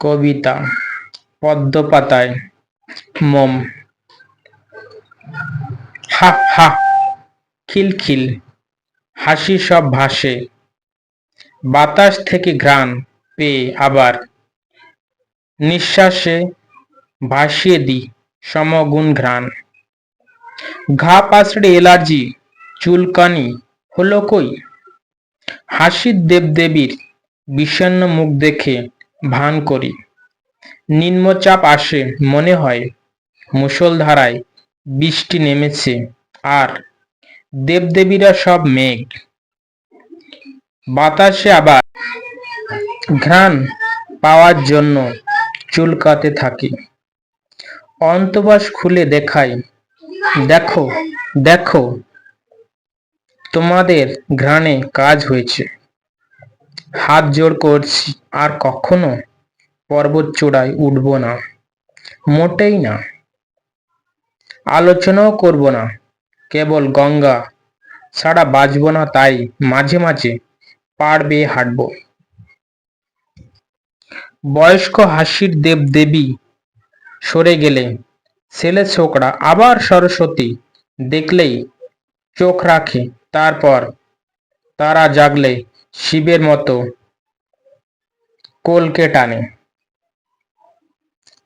কবিতা, পদ্মপাতায়, মোম। হা হা খিলখিল হাসি সব ভাসে। বাতাস থেকে ঘ্রাণ পেয়ে আবার নিঃশ্বাসে ভাসিয়ে দিই সমগুণ ঘ্রাণ। ঘা পাশড়ে এলার্জি, চুলকানি হলো কই? হাসির দেবদেবীর বিষণ্ণ মুখ দেখে ভান করি। নিম্নচাপ আসে, মনে হয়, মুষলধারায় বৃষ্টি নেমেছে, আর দেবদেবীরা সব মেঘ। বাতাসে আবার ঘ্রাণ পাওয়ার জন্য চুলকাতে থাকি। অন্তবাস খুলে দেখাই, দেখো দেখো, তোমাদের ঘ্রাণে কাজ হয়েছে। হাত জোড় করছি, আর কখনো পর্বত চূড়ায় উঠব না। মোটেই না। আলোচনাও করব না। কেবল গঙ্গা ছাড়া বাঁচব না তাই মাঝে মাঝে পাড় বেয়ে হাঁটব। বয়স্ক হাসির দেব দেবী সরে গেলে ছেলে ছোকরা আবার সরস্বতী দেখলেই চোখ রাখে। তারপর তারা জাগলে শিবের মতো কোলকে টানে।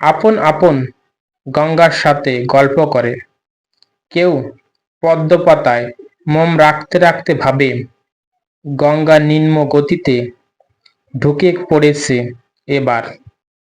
আপন আপন গঙ্গার সাথে গল্প করে। কেউ পদ্মপাতায় মোম রাখতে রাখতে ভাবে, গঙ্গা নিম্ন গতিতে ঢুকে পড়েছে এবার।